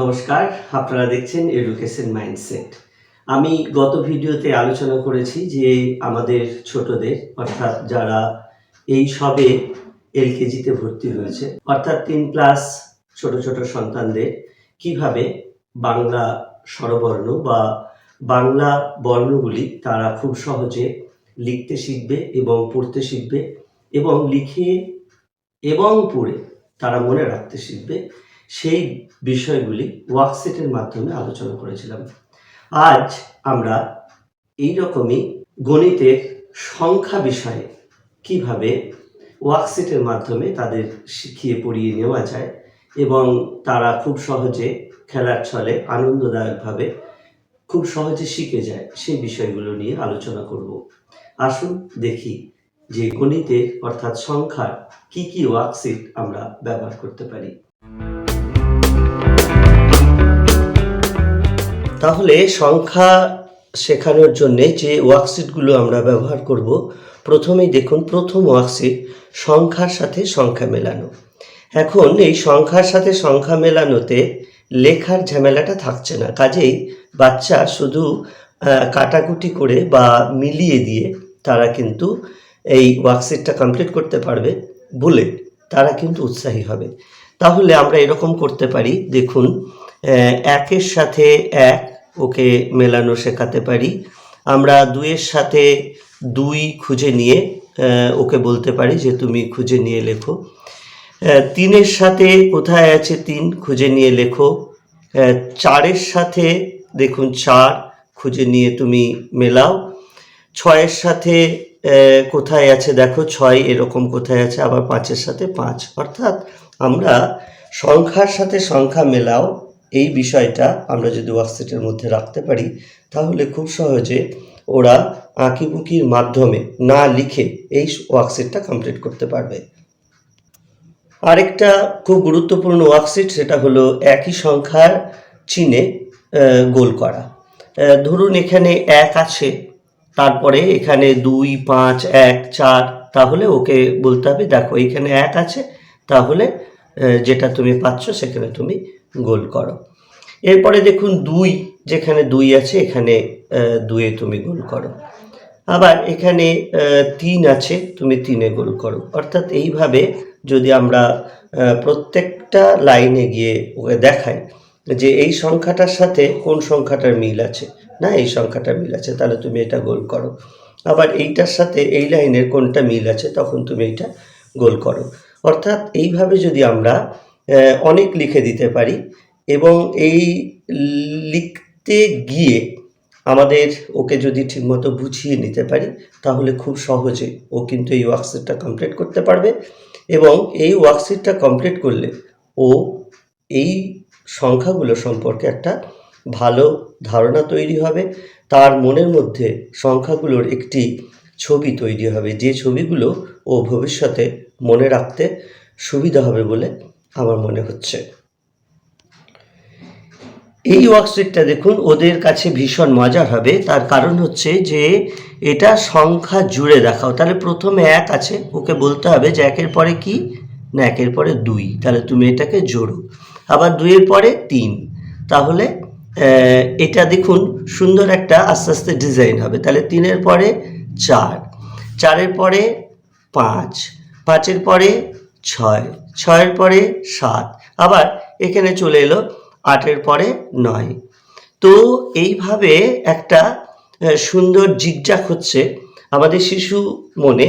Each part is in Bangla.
নমস্কার, আপনারা দেখছেন এডুকেশন মাইন্ডসেট আমি গত ভিডিওতে আলোচনা করেছি যে আমাদের ছোটদের, অর্থাৎ যারা এই সবে এলকেজিতে ভর্তি হয়েছে, অর্থাৎ তিন ক্লাস ছোট ছোট সন্তানদের, কীভাবে বাংলা স্বরবর্ণ বা বাংলা বর্ণগুলি তারা খুব সহজে লিখতে শিখবে এবং পড়তে শিখবে এবং লিখে এবং পড়ে তারা মনে রাখতে শিখবে। সেই বিষয়গুলি ওয়ার্কশিটের মাধ্যমে আলোচনা করেছিলাম। আজ আমরা এই রকমই গণিতের সংখ্যা বিষয়ে কীভাবে ওয়ার্কশিটের মাধ্যমে তাদের শিখিয়ে পড়িয়ে নেওয়া যায় এবং তারা খুব সহজে খেলার ছলে আনন্দদায়কভাবে খুব সহজে শিখে যায়, সেই বিষয়গুলো নিয়ে আলোচনা করব। আসুন দেখি যে গণিতে অর্থাৎ সংখ্যার কি কি ওয়ার্কশিট আমরা ব্যবহার করতে পারি। তাহলে সংখ্যা শেখানোর জন্যে যে ওয়ার্কশিটগুলো আমরা ব্যবহার করব, প্রথমেই দেখুন প্রথম ওয়ার্কশিট সংখ্যার সাথে সংখ্যা মেলানো। এখন এই সংখ্যার সাথে সংখ্যা মেলানোতে লেখার ঝামেলাটা থাকছে না। কাজেই বাচ্চা শুধু কাটাকুটি করে বা মিলিয়ে দিয়ে তারা কিন্তু এই ওয়ার্কশিটটা কমপ্লিট করতে পারবে বলে তারা কিন্তু উৎসাহী হবে। তাহলে আমরা এরকম করতে পারি। দেখুন একের সাথে এক ওকে মেলানো শেখাতে পারি। আমরা দুইয়ের সাথে দুই খুঁজে নিয়ে ওকে বলতে পারি যে তুমি খুঁজে নিয়ে লেখো। তিনের সাথে কোথায় আছে তিন খুঁজে নিয়ে লেখো। চারের সাথে দেখুন চার খুঁজে নিয়ে তুমি মেলাও। ছয়ের সাথে কোথায় আছে দেখো ছয় এরকম কোথায় আছে, আবার পাঁচের সাথে পাঁচ। অর্থাৎ আমরা সংখ্যার সাথে সংখ্যা মেলাও। এই বিষয়টা আমরা যদি ওয়ার্কশিটের মধ্যে রাখতে পারি, তাহলে খুব সহজে ওরা আঁকিবুকির মাধ্যমে না লিখে এই ওয়ার্কশিটটা কমপ্লিট করতে পারবে। আরেকটা খুব গুরুত্বপূর্ণ ওয়ার্কশিট সেটা হলো একই সংখ্যার চিনে গোল করা। ধরুন এখানে এক আছে, তারপরে এখানে দুই, পাঁচ, এক, চার, তাহলে ওকে বলতে হবে, দেখো এখানে এক আছে, তাহলে যেটা তুমি পাচ্ছ সেখানে তুমি গোল করো। এরপরে দেখুন দুই, যেখানে দুই আছে, এখানে দুয়ে তুমি গোল করো। আবার এখানে তিন আছে, তুমি তিনে গোল করো। অর্থাৎ এইভাবে যদি আমরা প্রত্যেকটা লাইনে গিয়ে ওকে দেখাই যে এই সংখ্যাটার সাথে কোন সংখ্যাটার মিল আছে, না এই সংখ্যাটার মিল আছে, তাহলে তুমি এটা গোল করো। আবার এইটার সাথে এই লাইনের কোনটা মিল আছে, তখন তুমি এইটা গোল করো। অর্থাৎ এইভাবে যদি আমরা অনেক লিখে দিতে পারি এবং এই লিখতে গিয়ে আমাদের ওকে যদি ঠিকমতো বুঝিয়ে নিতে পারি, তাহলে খুব সহজে ও কিন্তু এই ওয়ার্কশিটটা কমপ্লিট করতে পারবে এবং এই ওয়ার্কশিটটা কমপ্লিট করলে ও এই সংখ্যাগুলো সম্পর্কে একটা ভালো ধারণা তৈরি হবে। তার মনের মধ্যে সংখ্যাগুলোর একটি ছবি তৈরি হবে, যে ছবিগুলো ও ভবিষ্যতে মনে রাখতে সুবিধা হবে বলে আমার মনে হচ্ছে। এই ওয়ার্কশিটটা দেখুন, ওদের কাছে ভীষণ মজার হবে। তার কারণ হচ্ছে যে এটা সংখ্যা জুড়ে দেখাও। তাহলে প্রথমে এক আছে, ওকে বলতে হবে যে একের পরে কি? না, একের পরে দুই। তাহলে তুমি এটাকে জোড়ো। আবার দুইয়ের পরে তিন। তাহলে এটা দেখুন সুন্দর একটা আস্তে আস্তে ডিজাইন হবে। তাহলে তিনের পরে চার। চারের পরে পাঁচ। পাঁচের পরে ছয়। ছয়ের পরে সাত। আবার এখানে চলে এলো আটের পরে নয়। তো এইভাবে একটা সুন্দর জিগজাক হচ্ছে আমাদের শিশু মনে।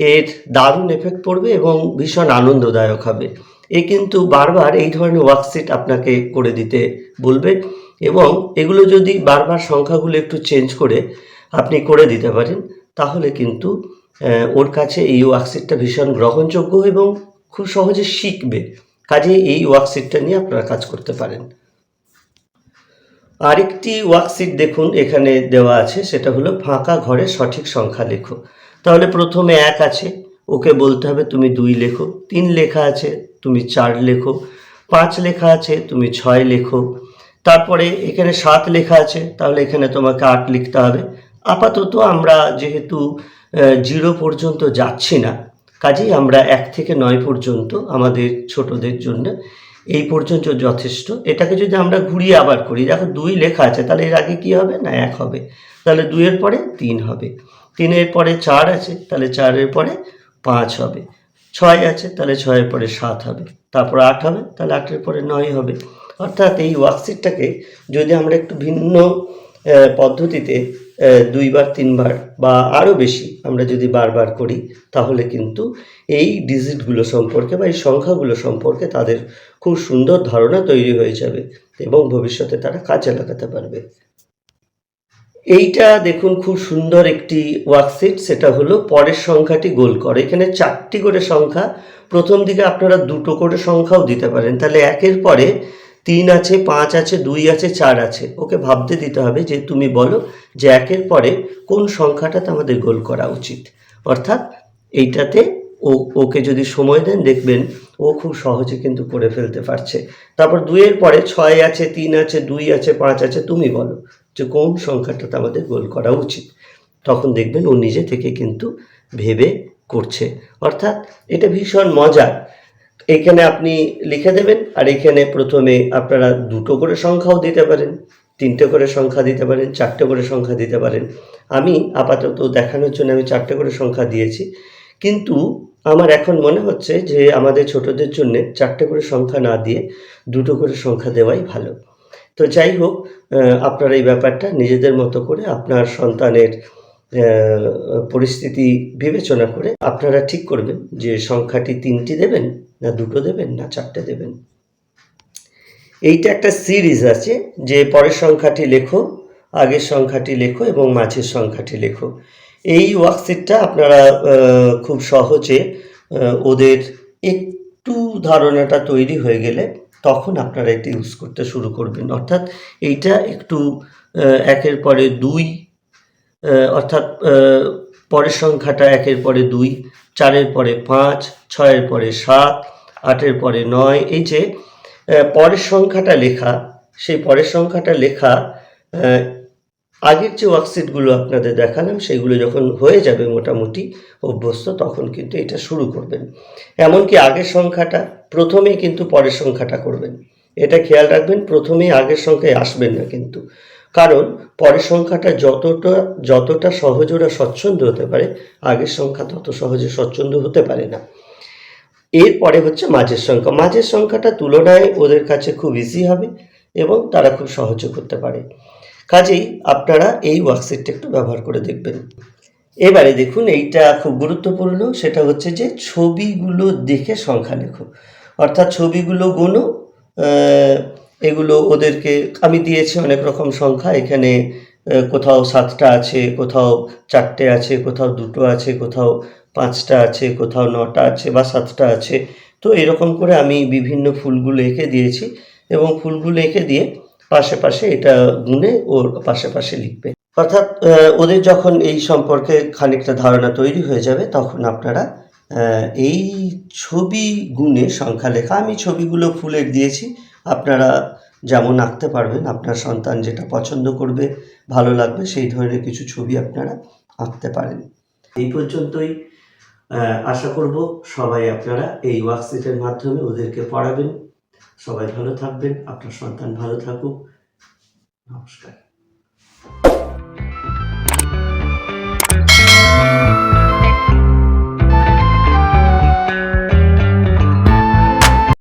এর দারুণ এফেক্ট পড়বে এবং ভীষণ আনন্দদায়ক হবে। এ কিন্তু বারবার এই ধরনের ওয়ার্কশিট আপনাকে করে দিতে বলবে এবং এগুলো যদি বারবার সংখ্যাগুলো একটু চেঞ্জ করে আপনি করে দিতে পারেন। তাহলে কিন্তু ওর কাছে এই ওয়ার্কশিটটা ভীষণ গ্রহণযোগ্য এবং খুব সহজে শিখবে। কাজে এই ওয়ার্কশিটটা নিয়ে আপনারা কাজ করতে পারেন। আরেকটি ওয়ার্কশিট দেখুন, এখানে দেওয়া আছে, সেটা হলো ফাঁকা ঘরে সঠিক সংখ্যা লেখো। তাহলে প্রথমে এক আছে, ওকে বলতে হবে তুমি দুই লেখো, তিন লেখা আছে, তুমি চার লেখো, পাঁচ লেখা আছে, তুমি ছয় লেখো। তারপরে এখানে সাত লেখা আছে, তাহলে এখানে তোমাকে আট লিখতে হবে। আপাতত আমরা যেহেতু জিরো পর্যন্ত যাচ্ছি না, কাজেই আমরা এক থেকে নয় পর্যন্ত আমাদের ছোটদের জন্য এই পর্যন্ত যথেষ্ট। এটাকে যদি আমরা ঘুরিয়ে আবার করি, দেখো দুই লেখা আছে, তাহলে এর আগে কি হবে না এক হবে? তাহলে দুইয়ের পরে তিন হবে। তিনের পরে চার আছে, তাহলে চারের পরে পাঁচ হবে। ছয় আছে, তাহলে ছয়ের পরে সাত হবে। তারপর আট হবে, তাহলে আটের পরে নয় হবে। অর্থাৎ এই ওয়ার্কশিটটাকে যদি আমরা একটু ভিন্ন পদ্ধতিতে দুইবার, তিনবার বা আরও বেশি আমরা যদি বারবার করি, তাহলে কিন্তু এই ডিজিটগুলো সম্পর্কে বা এই সংখ্যাগুলো সম্পর্কে তাদের খুব সুন্দর ধারণা তৈরি হয়ে যাবে এবং ভবিষ্যতে তারা কাজে লাগাতে পারবে। এইটা দেখুন খুব সুন্দর একটি ওয়ার্কশিট সেটা হলো পরের সংখ্যাটি গোল করে। এখানে চারটি করে সংখ্যা, প্রথম দিকে আপনারা দুটো করে সংখ্যাও দিতে পারেন। তাহলে একের পরে তিন আছে, পাঁচ আছে, দুই আছে, চার আছে। ওকে ভাবতে দিতে হবে যে তুমি বলো যে একের পরে কোন সংখ্যাটাতে আমাদের গোল করা উচিত। অর্থাৎ এইটাতে ও, ওকে যদি সময় দেন, দেখবেন ও খুব সহজে কিন্তু করে ফেলতে পারছে। তারপর দুইয়ের পরে ছয় আছে, তিন আছে, দুই আছে, পাঁচ আছে, তুমি বলো যে কোন সংখ্যাটাতে আমাদের গোল করা উচিত। তখন দেখবেন ও নিজে থেকে কিন্তু ভেবে করছে। অর্থাৎ এটা ভীষণ মজার এখানে আপনি লিখে দেবেন, আর এখানে প্রথমে আপনারা দুটো করে সংখ্যাও দিতে পারেন, তিনটে করে সংখ্যা দিতে পারেন, চারটে করে সংখ্যা দিতে পারেন। আমি আপাতত দেখানোর জন্য আমি চারটে করে সংখ্যা দিয়েছি। কিন্তু আমার এখন মনে হচ্ছে যে আমাদের ছোটদের জন্য চারটে করে সংখ্যা না দিয়ে দুটো করে সংখ্যা দেওয়াই ভালো। তো যাই হোক আপনারা এই ব্যাপারটা নিজেদের মতো করে আপনার সন্তানের পরিস্থিতি বিবেচনা করে আপনারা ঠিক করবেন যে সংখ্যাটি তিনটি দেবেন না দুটো দেবেন না চারটে দেবেন। এইটা একটা সিরিজ আছে যে পরের সংখ্যাটি লেখো, আগের সংখ্যাটি লেখো এবং মাঝের সংখ্যাটি লেখো। এই ওয়ার্কশিটটা আপনারা খুব সহজে ওদের একটু ধারণাটা তৈরি হয়ে গেলে তখন আপনারা এটা ইউজ করতে শুরু করবেন। অর্থাৎ এইটা একটু একের পরে দুই অর্থাৎ পরের সংখ্যাটা একের পরে দুই, চারের পরে পাঁচ, ছয়ের পরে সাত, আটের পরে নয়। এই যে পরের সংখ্যাটা লেখা, সেই পরের সংখ্যাটা লেখা আগের যে ওয়ার্কশিটগুলো আপনাদের দেখালাম, সেগুলো যখন হয়ে যাবে মোটামুটি অভ্যস্ত, তখন কিন্তু এটা শুরু করবেন। এমনকি আগের সংখ্যাটা, প্রথমেই কিন্তু পরের সংখ্যাটা করবেন। এটা খেয়াল রাখবেন, প্রথমেই আগের সংখ্যায় আসবেন না কিন্তু। কারণ পরের সংখ্যাটা যতটা যতটা সহজ ওরা স্বচ্ছন্দ হতে পারে, আগের সংখ্যা তত সহজে স্বচ্ছন্দ হতে পারে না। এরপরে হচ্ছে মাঝের সংখ্যা। মাঝের সংখ্যাটা তুলনায় ওদের কাছে খুব ইজি হবে এবং তারা খুব সহজে করতে পারে। কাজেই আপনারা এই ওয়ার্কশিটটা একটু ব্যবহার করে দেখবেন। এবারে দেখুন, এইটা খুব গুরুত্বপূর্ণ। সেটা হচ্ছে যে ছবিগুলো দেখে সংখ্যা লেখো। অর্থাৎ ছবিগুলো গোনো এগুলো ওদেরকে, আমি দিয়েছি অনেক রকম সংখ্যা। এখানে কোথাও সাতটা আছে, কোথাও চারটে আছে, কোথাও দুটো আছে, কোথাও পাঁচটা আছে, কোথাও নটা আছে বা সাতটা আছে। তো এরকম করে আমি বিভিন্ন ফুলগুলো এঁকে দিয়েছি এবং ফুলগুলো এঁকে দিয়ে পাশে পাশে এটা গুনে ওর পাশে পাশে লিখবে। অর্থাৎ ওদের যখন এই সম্পর্কে খানিকটা ধারণা তৈরি হয়ে যাবে, তখন আপনারা এই ছবি গুণে সংখ্যা লেখা, আমি ছবিগুলো ফুলের দিয়েছি। আপনারা যেমন আঁকতে পারবেন, আপনার সন্তান যেটা পছন্দ করবে, ভালো লাগবে, সেই ধরনের কিছু ছবি আপনারা আঁকতে পারেন। এই পর্যন্তই আশা করব সবাই আপনারা এই ওয়ার্কশিটের মাধ্যমে ওদেরকে পড়াবেন। সবাই ভালো থাকবেন, আপনার সন্তান ভালো থাকুক। নমস্কার।